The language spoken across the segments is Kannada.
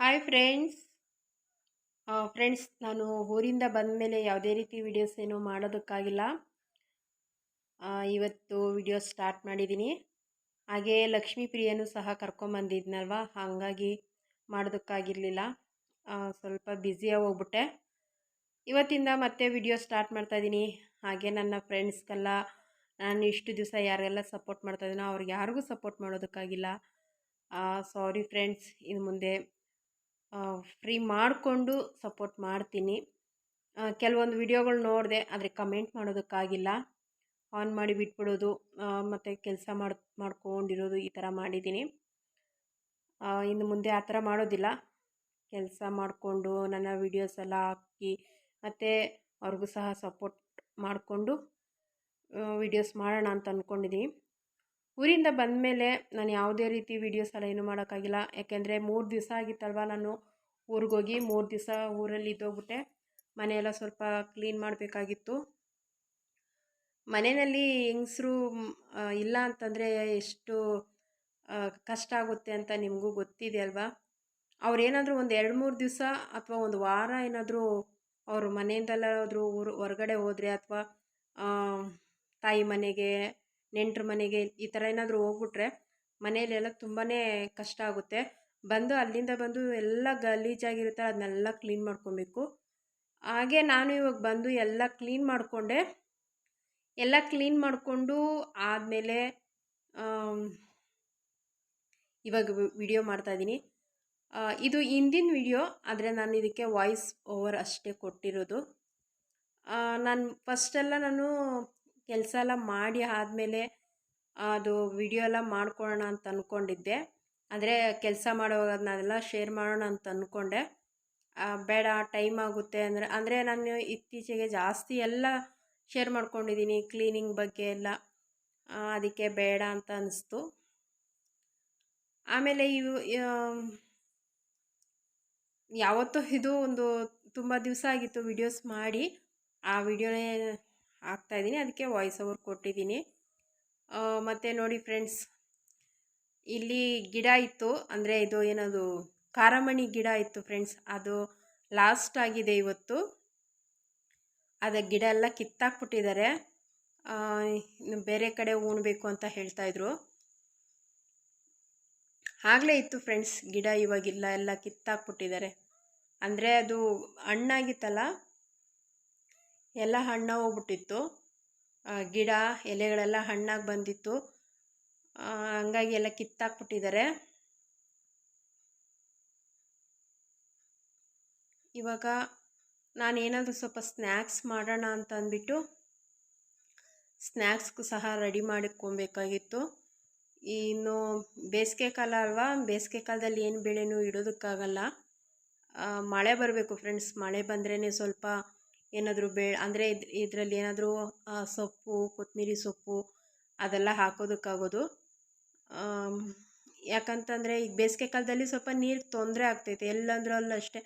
ಹಾಯ್ ಫ್ರೆಂಡ್ಸ್ ಫ್ರೆಂಡ್ಸ್ ನಾನು ಊರಿಂದ ಬಂದ ಮೇಲೆ ಯಾವುದೇ ರೀತಿ ವಿಡಿಯೋಸ್ ಏನು ಮಾಡೋದಕ್ಕಾಗಿಲ್ಲ. ಇವತ್ತು ವಿಡಿಯೋ ಸ್ಟಾರ್ಟ್ ಮಾಡಿದ್ದೀನಿ. ಹಾಗೇ ಲಕ್ಷ್ಮೀ ಪ್ರಿಯನು ಸಹ ಕರ್ಕೊಂಬಂದಿದ್ನಲ್ವ ಹಾಗಾಗಿ ಮಾಡೋದಕ್ಕಾಗಿರಲಿಲ್ಲ. ಸ್ವಲ್ಪ ಬ್ಯುಸಿಯಾಗಿ ಹೋಗ್ಬಿಟ್ಟೆ. ಇವತ್ತಿಂದ ಮತ್ತೆ ವಿಡಿಯೋ ಸ್ಟಾರ್ಟ್ ಮಾಡ್ತಾಯಿದ್ದೀನಿ ಹಾಗೆ ನನ್ನ ಫ್ರೆಂಡ್ಸ್ಗೆಲ್ಲ ನಾನು ಇಷ್ಟು ದಿವಸ ಯಾರೆಲ್ಲ ಸಪೋರ್ಟ್ ಮಾಡ್ತಾಯಿದ್ದೀನೋ ಅವ್ರಿಗೆ ಯಾರಿಗೂ ಸಪೋರ್ಟ್ ಮಾಡೋದಕ್ಕಾಗಿಲ್ಲ. ಸಾರಿ ಫ್ರೆಂಡ್ಸ್ ಇನ್ನು ಮುಂದೆ ಫ್ರೀ ಮಾಡಿಕೊಂಡು ಸಪೋರ್ಟ್ ಮಾಡ್ತೀನಿ. ಕೆಲವೊಂದು ವಿಡಿಯೋಗಳು ನೋಡಿದೆ, ಆದರೆ ಕಮೆಂಟ್ ಮಾಡೋದಕ್ಕಾಗಿಲ್ಲ. ಆನ್ ಮಾಡಿ ಬಿಟ್ಬಿಡೋದು ಮತ್ತು ಕೆಲಸ ಮಾಡಿ, ಮಾಡ್ಕೊಂಡಿರೋದು ಈ ಥರ ಮಾಡಿದ್ದೀನಿ. ಇನ್ನು ಮುಂದೆ ಆ ಥರ ಮಾಡೋದಿಲ್ಲ. ಕೆಲಸ ಮಾಡಿಕೊಂಡು, ನನ್ನ ವೀಡಿಯೋಸ್ ಎಲ್ಲ ಹಾಕಿ, ಮತ್ತು ಅವ್ರಿಗೂ ಸಹ ಸಪೋರ್ಟ್ ಮಾಡಿಕೊಂಡು ವೀಡಿಯೋಸ್ ಮಾಡೋಣ ಅಂತ ಅಂದ್ಕೊಂಡಿದ್ದೀನಿ ಊರಿಂದ ಬಂದಮೇಲೆ ನಾನು ಯಾವುದೇ ರೀತಿ ವೀಡಿಯೋಸ್ ಎಲ್ಲ ಏನು ಮಾಡೋಕ್ಕಾಗಿಲ್ಲ. ಯಾಕೆಂದರೆ ಮೂರು ದಿವಸ ಆಗಿತ್ತಲ್ವ ನಾನು ಊರಿಗೋಗಿ ಮೂರು ದಿವಸ ಊರಲ್ಲಿ ಇದ್ದೋಗ್ಬಿಟ್ಟೆ. ಮನೆಯೆಲ್ಲ ಸ್ವಲ್ಪ ಕ್ಲೀನ್ ಮಾಡಬೇಕಾಗಿತ್ತು. ಮನೆಯಲ್ಲಿ ಹೆಂಗಸರು ಇಲ್ಲ ಅಂತಂದರೆ ಎಷ್ಟು ಕಷ್ಟ ಆಗುತ್ತೆ ಅಂತ ನಿಮಗೂ ಗೊತ್ತಿದೆ ಅಲ್ವಾ? ಅವ್ರೇನಾದರೂ ಒಂದು ಎರಡು ಮೂರು ದಿವಸ ಅಥವಾ ಒಂದು ವಾರ ಏನಾದರೂ ಅವರು ಮನೆಯಿಂದಲ್ಲಾದರೂ ಊರು, ಹೊರಗಡೆ ಹೋದರೆ ಅಥವಾ ತಾಯಿ ಮನೆಗೆ, ನೆಂಟ್ರ ಮನೆಗೆ ಈ ಥರ ಏನಾದರೂ ಹೋಗ್ಬಿಟ್ರೆ ಮನೆಯಲ್ಲೆಲ್ಲ ತುಂಬಾ ಕಷ್ಟ ಆಗುತ್ತೆ. ಬಂದು ಅಲ್ಲಿಂದ ಬಂದು ಎಲ್ಲ ಗಲೀಜಾಗಿರುತ್ತೆ ಅದನ್ನೆಲ್ಲ ಕ್ಲೀನ್ ಮಾಡ್ಕೊಬೇಕು. ಹಾಗೆ ನಾನು ಇವಾಗ ಬಂದು ಎಲ್ಲ ಕ್ಲೀನ್ ಮಾಡಿಕೊಂಡೆ. ಎಲ್ಲ ಕ್ಲೀನ್ ಮಾಡಿಕೊಂಡು ಆದಮೇಲೆ ಇವಾಗ ವಿಡಿಯೋ ಮಾಡ್ತಾಯಿದ್ದೀನಿ ಇದು ಹಿಂದಿನ ವಿಡಿಯೋ ಆದರೆ ನಾನು ಇದಕ್ಕೆ ವಾಯ್ಸ್ ಓವರ್ ಅಷ್ಟೇ ಕೊಟ್ಟಿರೋದು. ನಾನು ಫಸ್ಟೆಲ್ಲ ನಾನು ಕೆಲಸ ಎಲ್ಲ ಮಾಡಿ ಆದಮೇಲೆ, ಅದು ವಿಡಿಯೋ ಎಲ್ಲ ಮಾಡ್ಕೊಳ್ಳೋಣ ಅಂತ ಅಂದ್ಕೊಂಡಿದ್ದೆ ಅಂದರೆ ಕೆಲಸ ಮಾಡುವಾಗ ಅದನ್ನೆಲ್ಲ ಶೇರ್ ಮಾಡೋಣ ಅಂತ ಅಂದ್ಕೊಂಡೆ ಬೇಡ ಟೈಮ್ ಆಗುತ್ತೆ ಅಂದರೆ ಅಂದರೆ ನಾನು ಇತ್ತೀಚೆಗೆ ಜಾಸ್ತಿ ಎಲ್ಲ ಶೇರ್ ಮಾಡ್ಕೊಂಡಿದ್ದೀನಿ ಕ್ಲೀನಿಂಗ್ ಬಗ್ಗೆ ಎಲ್ಲ. ಅದಕ್ಕೆ ಬೇಡ ಅಂತ ಅನಿಸ್ತು. ಆಮೇಲೆ ಇವು ಯಾವತ್ತೂ ಯಾವತ್ತೋ ಇದು ಒಂದು ತುಂಬ ದಿವಸ ಆಗಿತ್ತು ವಿಡಿಯೋಸ್ ಮಾಡಿ. ಆ ವಿಡಿಯೋನೇ ಹಾಕ್ತಾಯಿದ್ದೀನಿ ಅದಕ್ಕೆ ವಾಯ್ಸ್ ಓವರ್ ಕೊಟ್ಟಿದ್ದೀನಿ ಮತ್ತು ನೋಡಿ ಫ್ರೆಂಡ್ಸ್ ಇಲ್ಲಿ ಗಿಡ ಇತ್ತು, ಅಂದರೆ ಇದು ಏನದು, ಕಾರಮಣಿ ಗಿಡ ಇತ್ತು ಫ್ರೆಂಡ್ಸ್ ಅದು ಲಾಸ್ಟ್ ಆಗಿದೆ ಇವತ್ತು. ಅದ ಗಿಡ ಎಲ್ಲ ಕಿತ್ತಾಕ್ಬಿಟ್ಟಿದ್ದಾರೆ ಬೇರೆ ಕಡೆ ಉಣ್ಬೇಕು ಅಂತ ಹೇಳ್ತಾಯಿದ್ರು ಆಗಲೇ ಇತ್ತು ಫ್ರೆಂಡ್ಸ್ ಗಿಡ ಇವಾಗಿಲ್ಲ, ಎಲ್ಲ ಕಿತ್ತಾಕ್ಬಿಟ್ಟಿದ್ದಾರೆ ಅಂದರೆ ಅದು ಹಣ್ಣಾಗಿತ್ತಲ್ಲ? ಎಲ್ಲ ಹಣ್ಣು ಹೋಗ್ಬಿಟ್ಟಿತ್ತು. ಗಿಡ ಎಲೆಗಳೆಲ್ಲ ಹಣ್ಣಾಗಿ ಬಂದಿತ್ತು. ಹಂಗಾಗಿ ಎಲ್ಲ ಕಿತ್ತಾಕ್ಬಿಟ್ಟಿದ್ದಾರೆ. ಇವಾಗ ನಾನು ಏನಾದರೂ ಸ್ವಲ್ಪ ಸ್ನ್ಯಾಕ್ಸ್ ಮಾಡೋಣ ಅಂತ ಅಂದ್ಬಿಟ್ಟು ಸ್ನ್ಯಾಕ್ಸ್ಗೂ ಸಹ ರೆಡಿ ಮಾಡಿಕೊಬೇಕಾಗಿತ್ತು ಇನ್ನು ಬೇಸಿಗೆ ಕಾಲ ಅಲ್ವಾ? ಬೇಸಿಗೆ ಕಾಲದಲ್ಲಿ ಏನು ಬೆಳೆನೂ ಇಡೋದಕ್ಕಾಗಲ್ಲ. ಮಳೆ ಬರಬೇಕು ಫ್ರೆಂಡ್ಸ್. ಮಳೆ ಬಂದ್ರೇ ಸ್ವಲ್ಪ ಏನಾದರೂ ಬೇ, ಅಂದರೆ ಇದರಲ್ಲಿ ಏನಾದರೂ ಸೊಪ್ಪು ಕೊತ್ತಂಬರಿ ಸೊಪ್ಪು ಅದೆಲ್ಲ ಹಾಕೋದಕ್ಕಾಗೋದು. ಯಾಕಂತಂದರೆ ಈಗ ಬೇಸಿಗೆ ಕಾಲದಲ್ಲಿ ಸ್ವಲ್ಪ ನೀರು ತೊಂದರೆ ಆಗ್ತೈತೆ. ಎಲ್ಲಂದ್ರೂ ಅಷ್ಟೇ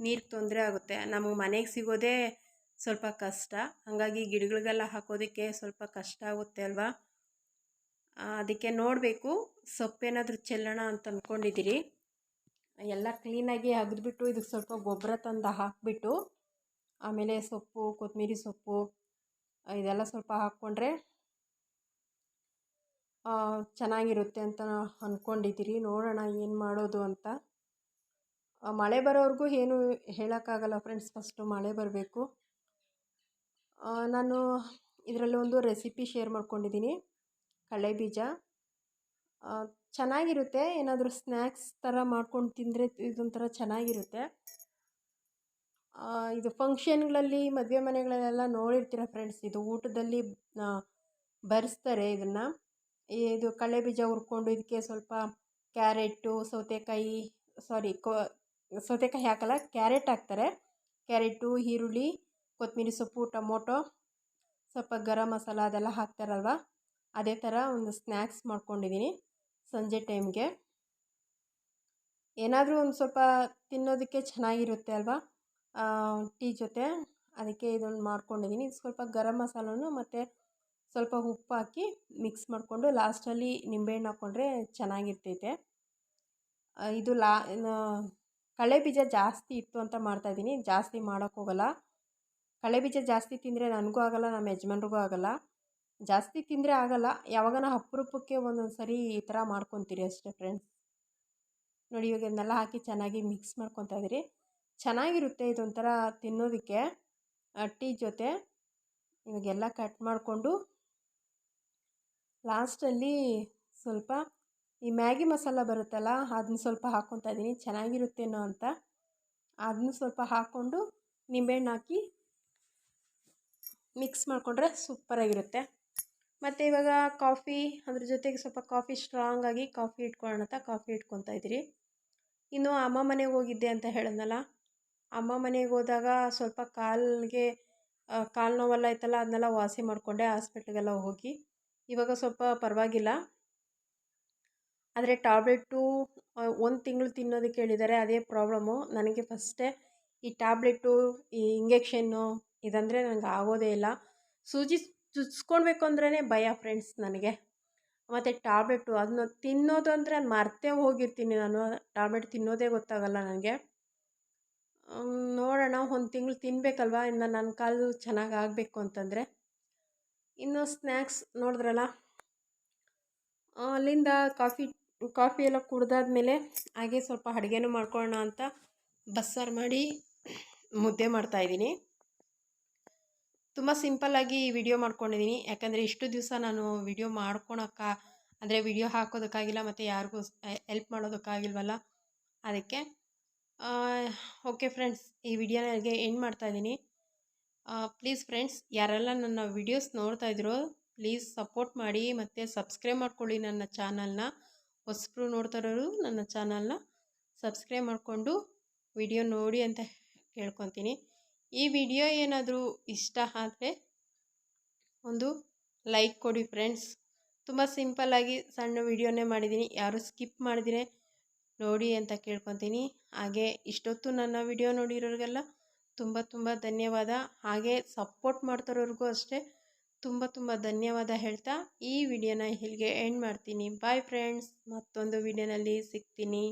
ನೀರು ತೊಂದರೆ ಆಗುತ್ತೆ. ನಮಗೆ ಮನೆಗೆ ಸಿಗೋದೇ ಸ್ವಲ್ಪ ಕಷ್ಟ. ಹಾಗಾಗಿ ಗಿಡಗಳಿಗೆಲ್ಲ ಹಾಕೋದಕ್ಕೆ ಸ್ವಲ್ಪ ಕಷ್ಟ ಆಗುತ್ತೆ ಅಲ್ವಾ? ಅದಕ್ಕೆ ನೋಡಬೇಕು. ಸೊಪ್ಪೇನಾದರೂ ಚೆಲ್ಲೋಣ ಅಂತ ಅಂದ್ಕೊಂಡಿದ್ದೀರಿ ಎಲ್ಲ ಕ್ಲೀನಾಗಿ ಅಗೆದ್ಬಿಟ್ಟು ಇದಕ್ಕೆ ಸ್ವಲ್ಪ ಗೊಬ್ಬರ ತಂದು ಹಾಕಿಬಿಟ್ಟು, ಆಮೇಲೆ ಸೊಪ್ಪು ಕೊತ್ತಂಬರಿ ಸೊಪ್ಪು, ಇದೆಲ್ಲ ಸ್ವಲ್ಪ ಹಾಕ್ಕೊಂಡ್ರೆ ಚೆನ್ನಾಗಿರುತ್ತೆ ಅಂತ ಅಂದ್ಕೊಂಡಿದ್ದೀರಿ ನೋಡೋಣ ಏನು ಮಾಡೋದು ಅಂತ. ಮಳೆ ಬರೋವರೆಗೂ ಏನು ಹೇಳೋಕ್ಕಾಗಲ್ಲ ಫ್ರೆಂಡ್ಸ್. ಫಸ್ಟು ಮಳೆ ಬರಬೇಕು. ನಾನು ಇದರಲ್ಲಿ ಒಂದು ರೆಸಿಪಿ ಶೇರ್ ಮಾಡ್ಕೊಂಡಿದ್ದೀನಿ. ಕಳೆ ಬೀಜ. ಚೆನ್ನಾಗಿರುತ್ತೆ. ಏನಾದರೂ ಸ್ನ್ಯಾಕ್ಸ್ ಥರ ಮಾಡ್ಕೊಂಡು ತಿಂದರೆ ಇದೊಂಥರ ಚೆನ್ನಾಗಿರುತ್ತೆ. ಇದು ಫಂಕ್ಷನ್ಗಳಲ್ಲಿ, ಮದುವೆ ಮನೆಗಳಲ್ಲೆಲ್ಲ ನೋಡಿರ್ತೀರ ಫ್ರೆಂಡ್ಸ್, ಇದು ಊಟದಲ್ಲಿ ಬರೆಸ್ತಾರೆ ಇದನ್ನು. ಇದು ಕಡಲೆ ಬೀಜ ಹುರ್ಕೊಂಡು ಇದಕ್ಕೆ ಸ್ವಲ್ಪ ಕ್ಯಾರೆಟು, ಸೌತೆಕಾಯಿ, ಸಾರಿ, ಕೊ, ಸೌತೆಕಾಯಿ ಹಾಕಲ್ಲ, ಕ್ಯಾರೆಟ್ ಹಾಕ್ತಾರೆ. ಕ್ಯಾರೆಟು, ಈರುಳ್ಳಿ ಕೊತ್ತಂಬರಿ ಸೊಪ್ಪು, ಟೊಮೊಟೊ, ಸ್ವಲ್ಪ ಗರಂ ಮಸಾಲ ಅದೆಲ್ಲ ಹಾಕ್ತಾರಲ್ವ? ಅದೇ ಥರ ಒಂದು ಸ್ನ್ಯಾಕ್ಸ್ ಮಾಡ್ಕೊಂಡಿದ್ದೀನಿ ಸಂಜೆ ಟೈಮ್ಗೆ. ಏನಾದರೂ ಒಂದು ಸ್ವಲ್ಪ ತಿನ್ನೋದಕ್ಕೆ ಚೆನ್ನಾಗಿರುತ್ತೆ ಅಲ್ವಾ? ಟೀ ಜೊತೆ. ಅದಕ್ಕೆ ಇದೊಂದು ಮಾಡ್ಕೊಂಡಿದ್ದೀನಿ ಸ್ವಲ್ಪ ಗರಂ ಮಸಾಲನೂ ಮತ್ತು ಸ್ವಲ್ಪ ಉಪ್ಪು ಹಾಕಿ ಮಿಕ್ಸ್ ಮಾಡಿಕೊಂಡು ಲಾಸ್ಟಲ್ಲಿ ನಿಂಬೆಹಣ್ಣು ಹಾಕ್ಕೊಂಡ್ರೆ ಚೆನ್ನಾಗಿರ್ತೈತೆ. ಇದು ಲಾ ಕಳೆ ಬೀಜ ಜಾಸ್ತಿ ಇತ್ತು ಅಂತ ಮಾಡ್ತಾಯಿದ್ದೀನಿ ಜಾಸ್ತಿ ಮಾಡೋಕ್ಕೋಗಲ್ಲ ಕಳೆ ಬೀಜ ಜಾಸ್ತಿ ತಿಂದರೆ ನನಗೂ ಆಗಲ್ಲ ನಮ್ಮ ಯಜಮಾನ್ರಿಗೂ ಆಗಲ್ಲ. ಜಾಸ್ತಿ ತಿಂದರೆ ಆಗಲ್ಲ ಯಾವಾಗನ ಅಪರೂಪಕ್ಕೆ ಒಂದೊಂದು ಸರಿ ಈ ಥರ ಮಾಡ್ಕೊತೀರಿ ಅಷ್ಟೇ ಫ್ರೆಂಡ್ಸ್ ನೋಡಿ ಇವಾಗ ಇದನ್ನೆಲ್ಲ ಹಾಕಿ ಚೆನ್ನಾಗಿ ಮಿಕ್ಸ್ ಮಾಡ್ಕೊತಾ ಇದ್ದೀರಿ. ಚೆನ್ನಾಗಿರುತ್ತೆ ಇದೊಂಥರ ತಿನ್ನೋದಕ್ಕೆ ಟೀ ಜೊತೆ. ಇವಾಗೆಲ್ಲ ಕಟ್ ಮಾಡಿಕೊಂಡು ಲಾಸ್ಟಲ್ಲಿ ಸ್ವಲ್ಪ ಈ ಮ್ಯಾಗಿ ಮಸಾಲ ಬರುತ್ತಲ್ಲ, ಅದನ್ನ ಸ್ವಲ್ಪ ಹಾಕ್ಕೊತಾ ಇದ್ದೀನಿ ಚೆನ್ನಾಗಿರುತ್ತೇನೋ ಅಂತ. ಅದನ್ನು ಸ್ವಲ್ಪ ಹಾಕ್ಕೊಂಡು ನಿಂಬೆಹಣ್ಣು ಹಾಕಿ ಮಿಕ್ಸ್ ಮಾಡಿಕೊಂಡ್ರೆ ಸೂಪರಾಗಿರುತ್ತೆ. ಮತ್ತು ಇವಾಗ ಕಾಫಿ ಅದ್ರ ಜೊತೆಗೆ ಸ್ವಲ್ಪ ಕಾಫಿ ಸ್ಟ್ರಾಂಗಾಗಿ ಕಾಫಿ ಇಟ್ಕೊಳ್ಳೋಣ ಅಂತ ಕಾಫಿ ಇಟ್ಕೊತಾ ಇದ್ದೀರಿ. ಇನ್ನು ಅಮ್ಮ ಮನೆಗೆ ಹೋಗಿದ್ದೆ ಅಂತ ಹೇಳಿದ್ನಲ್ಲ, ಅಮ್ಮ ಮನೆಗೆ ಹೋದಾಗ ಸ್ವಲ್ಪ ಕಾಲಿಗೆ ಕಾಲು ನೋವೆಲ್ಲ ಇತ್ತಲ್ಲ ಅದನ್ನೆಲ್ಲ ವಾಸಿ ಮಾಡಿಕೊಂಡೆ ಹಾಸ್ಪಿಟ್ಲಿಗೆಲ್ಲ ಹೋಗಿ. ಇವಾಗ ಸ್ವಲ್ಪ ಪರವಾಗಿಲ್ಲ. ಆದರೆ ಟ್ಯಾಬ್ಲೆಟು ಒಂದು ತಿಂಗಳು ತಿನ್ನೋದಕ್ಕೆ ಹೇಳಿದ್ದಾರೆ ಅದೇ ಪ್ರಾಬ್ಲಮ್ಮು ನನಗೆ ಫಸ್ಟೇ ಈ ಟ್ಯಾಬ್ಲೆಟು ಈ ಇಂಜೆಕ್ಷನ್ನು ಇದಂದರೆ ನನಗೆ ಆಗೋದೇ ಇಲ್ಲ. ಸೂಜಿ ಚುಚ್ಕೊಳ್ಬೇಕು ಅಂದ್ರೇ ಭಯ ಫ್ರೆಂಡ್ಸ್ ನನಗೆ. ಮತ್ತು ಟ್ಯಾಬ್ಲೆಟು ಅದನ್ನ ತಿನ್ನೋದು ಅಂದರೆ ಅದು ಮರ್ತೇ ಹೋಗಿರ್ತೀನಿ ನಾನು. ಟ್ಯಾಬ್ಲೆಟ್ ತಿನ್ನೋದೇ ಗೊತ್ತಾಗಲ್ಲ ನನಗೆ. ನೋಡೋಣ, ಒಂದು ತಿಂಗಳು ತಿನ್ನಬೇಕಲ್ವಾ ಇನ್ನು ನನ್ನ ಕಾಲು ಚೆನ್ನಾಗಿ ಆಗಬೇಕು ಅಂತಂದರೆ. ಇನ್ನು ಸ್ನ್ಯಾಕ್ಸ್ ನೋಡಿದ್ರಲ್ಲ? ಅಲ್ಲಿಂದ ಕಾಫಿ ಕಾಫಿ ಎಲ್ಲ ಕುಡ್ದಾದ್ಮೇಲೆ ಹಾಗೆ ಸ್ವಲ್ಪ ಅಡುಗೆನೂ ಮಾಡ್ಕೊಳ್ಳೋಣ ಅಂತ ಬಸ್ಸಾರು ಮಾಡಿ ಮುದ್ದೆ ಮಾಡ್ತಾಯಿದ್ದೀನಿ ತುಂಬ ಸಿಂಪಲ್ಲಾಗಿ ವಿಡಿಯೋ ಮಾಡ್ಕೊಂಡಿದ್ದೀನಿ. ಯಾಕಂದರೆ ಇಷ್ಟು ದಿವಸ ನಾನು ವಿಡಿಯೋ ಮಾಡ್ಕೊಳಕ್ಕ ಅಂದರೆ ವಿಡಿಯೋ ಹಾಕೋದಕ್ಕಾಗಿಲ್ಲ, ಮತ್ತು ಯಾರಿಗೂ ಹೆಲ್ಪ್ ಮಾಡೋದಕ್ಕಾಗಿಲ್ವಲ್ಲ? ಅದಕ್ಕೆ ಓಕೆ ಫ್ರೆಂಡ್ಸ್, ಈ ವಿಡಿಯೋನ ನನಗೆ ಎಂಡ್ ಮಾಡ್ತಾಯಿದ್ದೀನಿ ಪ್ಲೀಸ್ ಫ್ರೆಂಡ್ಸ್ ಯಾರೆಲ್ಲ ನನ್ನ ವಿಡಿಯೋಸ್ ನೋಡ್ತಾ ಇದ್ರೋ ಪ್ಲೀಸ್ ಸಪೋರ್ಟ್ ಮಾಡಿ ಮತ್ತು ಸಬ್ಸ್ಕ್ರೈಬ್ ಮಾಡ್ಕೊಳ್ಳಿ ನನ್ನ ಚಾನಲ್ನ ಹೊಸಬ್ರು ನೋಡ್ತಾ ಇರೋರು ನನ್ನ ಚಾನಲ್ನ ಸಬ್ಸ್ಕ್ರೈಬ್ ಮಾಡಿಕೊಂಡು ವಿಡಿಯೋ ನೋಡಿ ಅಂತ ಕೇಳ್ಕೊತೀನಿ. ಈ ವಿಡಿಯೋ ಏನಾದರೂ ಇಷ್ಟ ಆದರೆ ಒಂದು ಲೈಕ್ ಕೊಡಿ ಫ್ರೆಂಡ್ಸ್ ತುಂಬ ಸಿಂಪಲ್ಲಾಗಿ ಸಣ್ಣ ವಿಡಿಯೋನೇ ಮಾಡಿದ್ದೀನಿ. ಯಾರು ಸ್ಕಿಪ್ ಮಾಡಿದರೆ ನೋಡಿ ಅಂತ ಕೇಳ್ಕೊತೀನಿ. ಹಾಗೆ ಇಷ್ಟೊತ್ತು ನನ್ನ ವಿಡಿಯೋ ನೋಡಿರೋರಿಗೆಲ್ಲ ತುಂಬ ತುಂಬ ಧನ್ಯವಾದ. ಹಾಗೆ ಸಪೋರ್ಟ್ ಮಾಡ್ತಾರೋರಿಗೂ ಅಷ್ಟೇ ತುಂಬ ತುಂಬ ಧನ್ಯವಾದ ಹೇಳ್ತಾ ಈ ವಿಡಿಯೋನ ಇಲ್ಲಿಗೆ ಎಂಡ್ ಮಾಡ್ತೀನಿ. ಬಾಯ್ ಫ್ರೆಂಡ್ಸ್ ಮತ್ತೊಂದು ವಿಡಿಯೋನಲ್ಲಿ ಸಿಗ್ತೀನಿ.